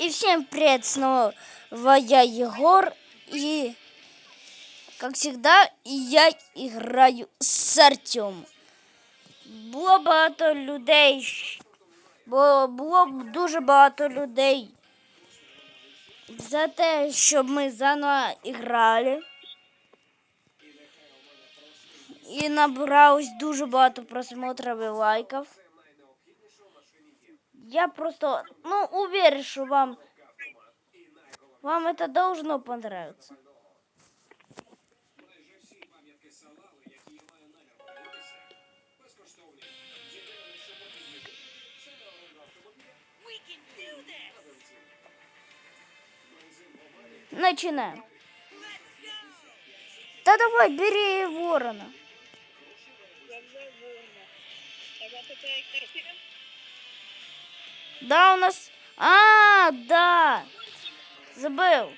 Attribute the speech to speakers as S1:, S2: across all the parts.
S1: И всем привет, снова я Егор. И, как всегда, я играю с Артем. Було багато людей. Бо було дуже багато людей. За те, щоб ми заново грали. І набралось дуже багато просмотрів і лайків. Я просто, ну, уверен, что вам, вам это должно понравиться. Начинаем. Да давай, бери ворона. Да, у нас... А, да. Забыл.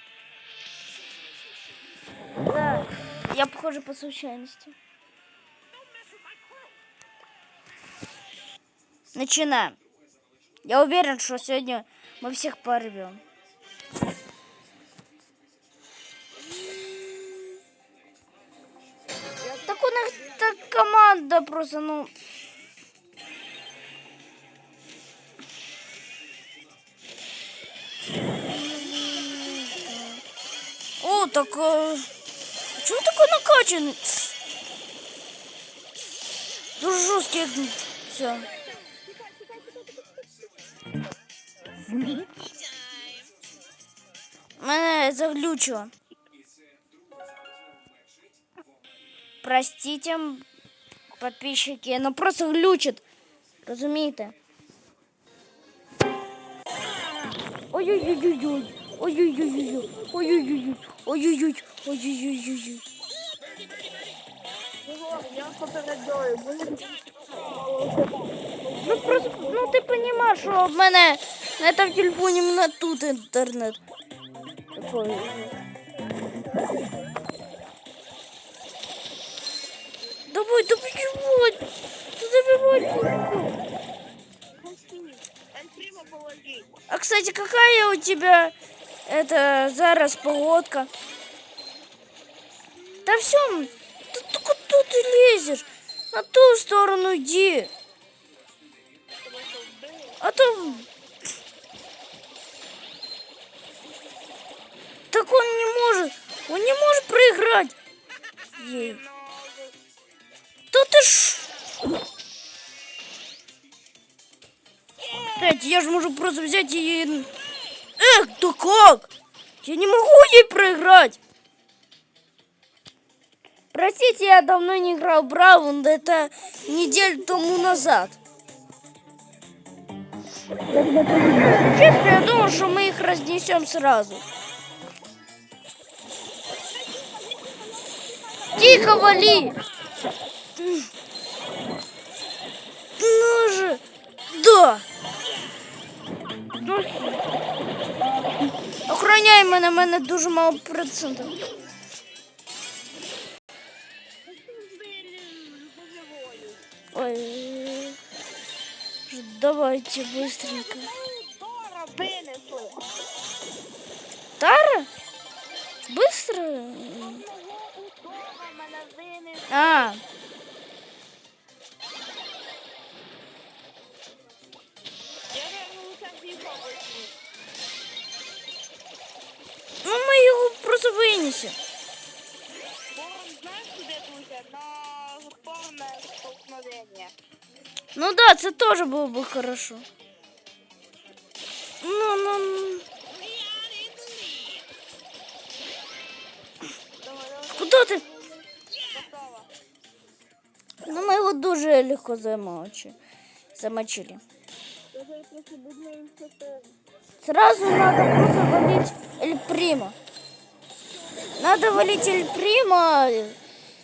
S1: Да. Я, похоже, по случайности. Начинаем. Я уверен, что сегодня мы всех порвем. Так у них так команда просто, ну... так... Чего такой накачанный? Дуже жорсткий все. Мене заглючило. Простите, подписчики, но просто глючит. Розумієте? Ой-ой-ой-ой-ой. Ой-ой-ой-ой. Ой-ой-ой. Ой-ой-ой. Ой-ой-ой-ой.
S2: Я попереджаю,
S1: Ну просто, ну ти розумієш, що в мене на там телефоні мене тут інтернет. Такой. Давай, добивай! Добивай!
S2: Альфрима положи.
S1: А кстати, какая у тебя это зараз погодка? Да все, ты только тут ты лезешь. На ту сторону иди. А то... Так он не может. Он не может проиграть. Ей. Да ты ж... Кстати, я же могу просто взять и... Эх, да как? Я не могу ей проиграть. Простите, я давно не играл Браун, это неделю тому назад. Честно, я думал, что мы их разнесем сразу. Тихо, вали! Ну же! Да! Ну, Охороняй мене, мене дуже мало процентів. Ой. Давайте быстренько. Тара? Быстро? А, ну ми його просто винесемо. Ну да, це теж було б хорошо. Ну, ну. ну. Куди ти? Ну, ми його дуже легко замочили. Замочили.
S2: Я зараз просто буду інфотом.
S1: Сразу надо просто валить Эль Прима. Надо валить Эль Прима.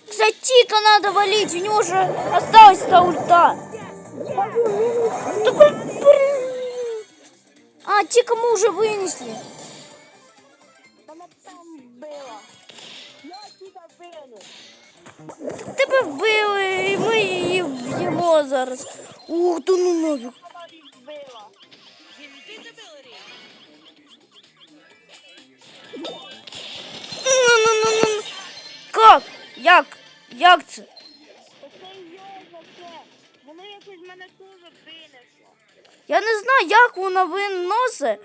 S1: Кстати, Тика надо валить, у него уже осталась та ульта. Такой, блин. А, Тика мы уже вынесли.
S2: Мене там вбила. Я тільки винен.
S1: Тебе вбили, і ми її вб'ємо зараз. Ух, та ну нафіг. Як це?
S2: Оце його це. Воно якось мене теж винесло.
S1: Я не знаю, як вона виносить.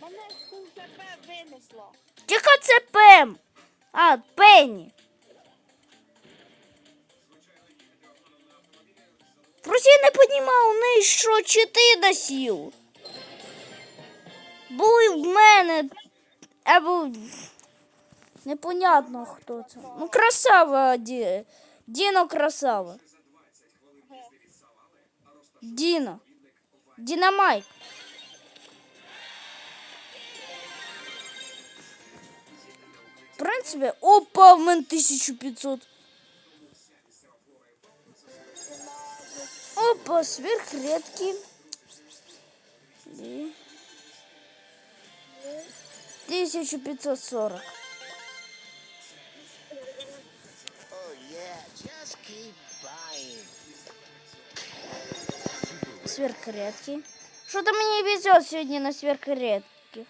S2: Мене з винесло.
S1: Яка це Пем? А, Пенні. Просто я не розумію, у неї що чити на сілу. Були в мене. Або непонятно хто це. Ну, красава Ді... Діно красава. Діно. Дінамайк. В принципі, опа, в мене 1500. Опа, сверхредкий. И... 1540.
S3: Oh yeah, just keep buying.
S1: Сверхредкий. Что-то мне везет сегодня на сверхредких.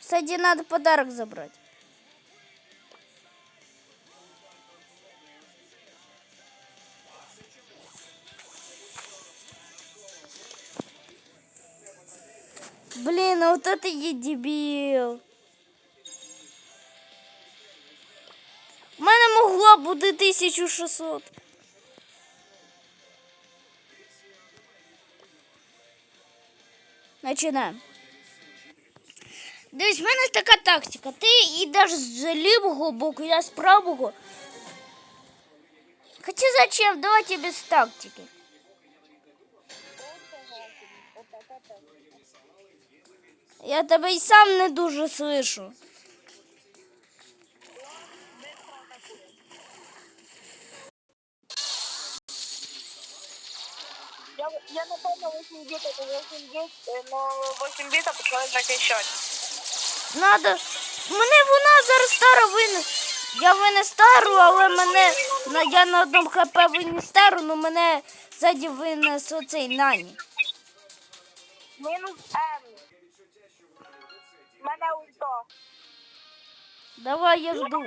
S1: Кстати, надо подарок забрать. Блин, а вот это я дебил. У мене могло бути 1600. Починаємо. Дивись, в мене така тактика. Ти йдеш з лівого боку, я з правого. Хоча зачем? Давайте без тактики. Я тебе і сам не дуже слышу.
S2: Я, я не помню 8 бит, это 8 бит, э, но 8 бита почали захищати.
S1: Надо. Мене вона зараз стара вине. Я вине стару, але мене на я на одному хп вине стару, але мене ззаді винес оцей нані.
S2: Мінус М. Мене ульто.
S1: Давай я жду.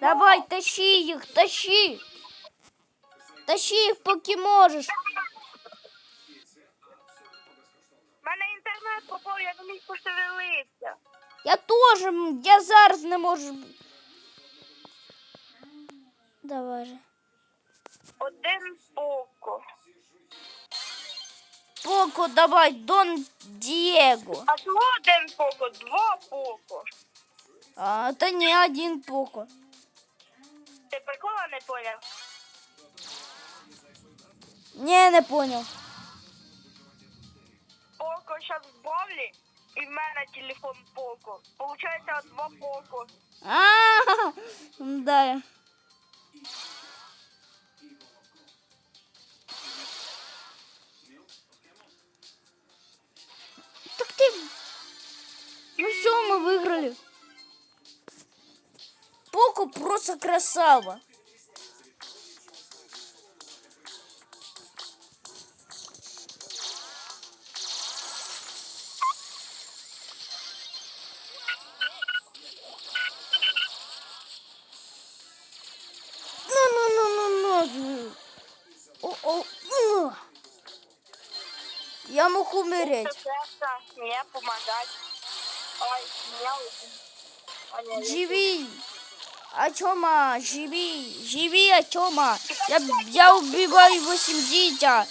S1: Давай, тащи їх, тащи. Тащи їх, поки можеш.
S2: В мене інтернет пропав, я не міг пошевелитися.
S1: Я теж, я зараз не можу. Давай же.
S2: Один поко.
S1: Поко, давай, Дон Диего.
S2: А чого один поко? Два поко.
S1: А, это не один Поко.
S2: Ти прикола не поняв?
S1: Не, не понял.
S2: Поко зараз в бавлі, і в мене телефон поко. Получається два поко.
S1: А, да. Красава. Ну. Я мог умереть.
S2: Сердце, не помогать. Ой, меня
S1: Живи! Ачома, живи, живи, Ачома. Я, я убиваю 8 дитя.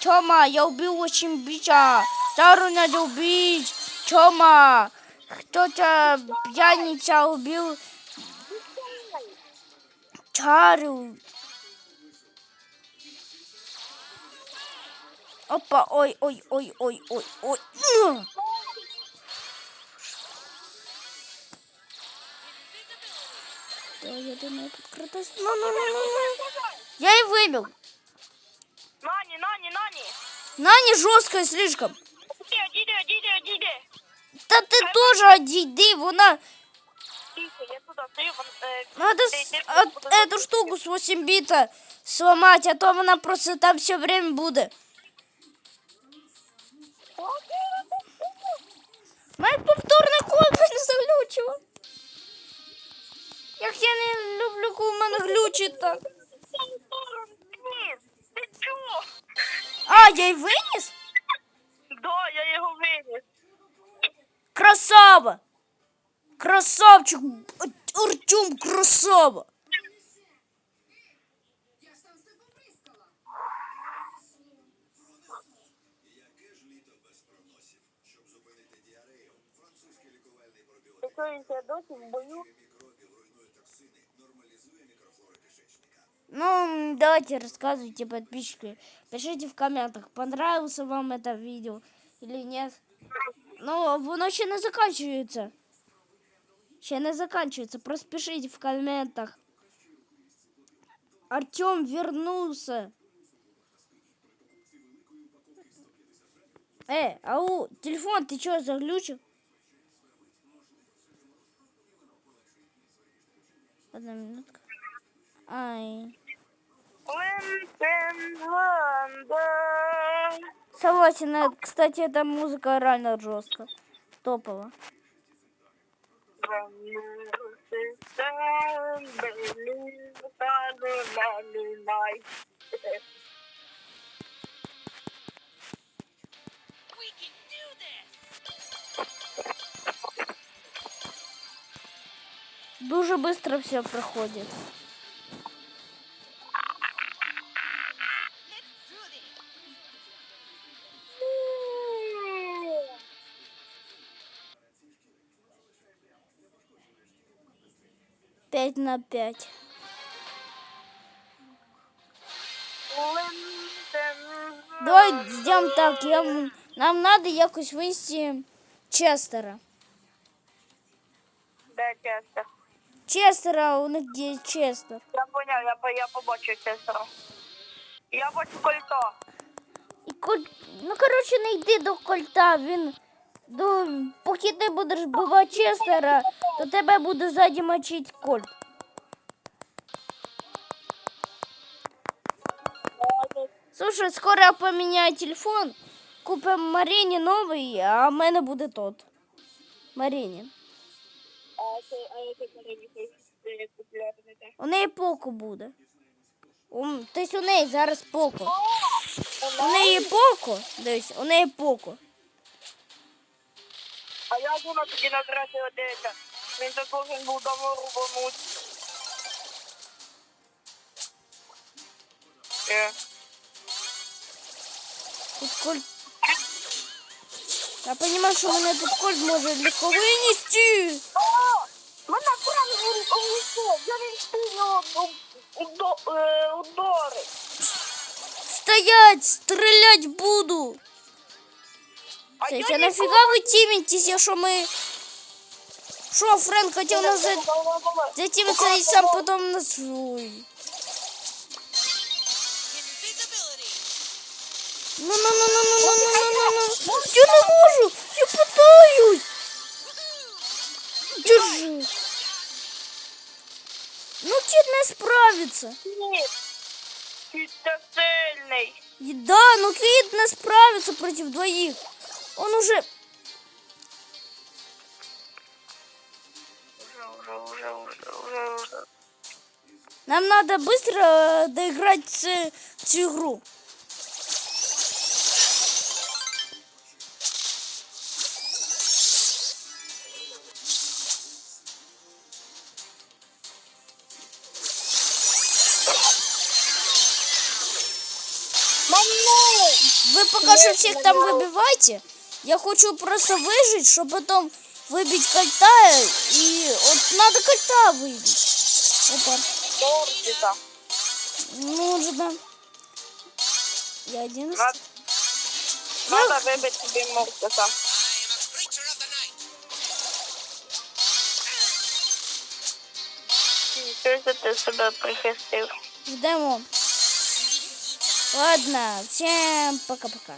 S1: Чома, я убил 8 дитя. Тару надо убить. Чома, кто-то пьяница убил Чару. Опа, ой, ой, ой, ой, ой, ой. Да, я думаю, подкрадусь. Ну, ну, ну, ну, ну. Я и выбил.
S2: Нани, Нани, Нани.
S1: Нани жесткая слишком.
S2: Диди, диди, диди. Да
S1: ты а тоже одиди, вона...
S2: Э,
S1: Надо с... от... эту штуку с 8 бита сломать, а то она просто там все время будет. Мать повторно копы не заглючила. Як я не люблю, коли в мене глючить так. А, я й виніс?
S2: Да, я його виніс.
S1: Красава! Красавчик! Артем, красава!
S2: Я досі в бою.
S1: Ну, давайте рассказывайте, подписчики. Пишите в комментах, понравился вам это видео или нет. Ну, воно ще не заканчивается. Ще не заканчивается. Просто пишите в комментах. Артем вернулся. Э, ау, телефон, ты что, заглючил? Одна минутка.
S2: Лондон.
S1: Согласен, э, кстати, эта музыка реально жестко. Топово. Дуже быстро все проходит. На пять. Давай сделаем так. Я, нам надо якось винести Честера.
S2: Де Честер?
S1: Честера, у них є Честер.
S2: Я поняв, я, по- я побачив Честера. Я бачу кольцо.
S1: І коль... Ну, коротше, не йди до кольта. Він до... поки ти будеш бивати Честера, то тебе буде ззаді мочить кольт. Слушай, скоро я поміняю телефон, купимо Маріні новий, а в мене буде тот.
S2: Я не те.
S1: У неї поко буде. У... Тобто у неї зараз поко. У неї поко. Дивись, у неї поко.
S2: А як вона тоді на трасі одеться? Він же должен був давно рубануть. Е.
S1: Тут коль. Я понимаю, что мене тут кольт може легко
S2: вынести. Мене куран увійшов, я не встиг удари.
S1: Стоять, стрелять буду.
S2: А Кстати,
S1: а
S2: нафига
S1: вы тимитесь, я что мы... Шо, Фрэнк хотел нас за... затимиться и сам потом нас... Ой. Ну, ну, ну, ну, ну, ну, ну, ну, ну, ну. Я не можу, я пытаюсь. Держи. Ну, кіт не справиться.
S2: Ні. Ти це сильний.
S1: И Да, но Кит не справится против двоих. Он уже...
S2: Уже, уже, уже, уже, уже, уже.
S1: Нам надо быстро э, доиграть ц- цю игру. Вы пока что всех там выбивайте. Я хочу просто выжить, чтобы потом выбить кольта. И вот надо кольта выбить. Опа.
S2: Тортика.
S1: Нужно. Я один.
S2: Надо, надо вибити собі моркоса. Що це ти себе прихистив?
S1: Ждемо. Ладно, всем пока-пока.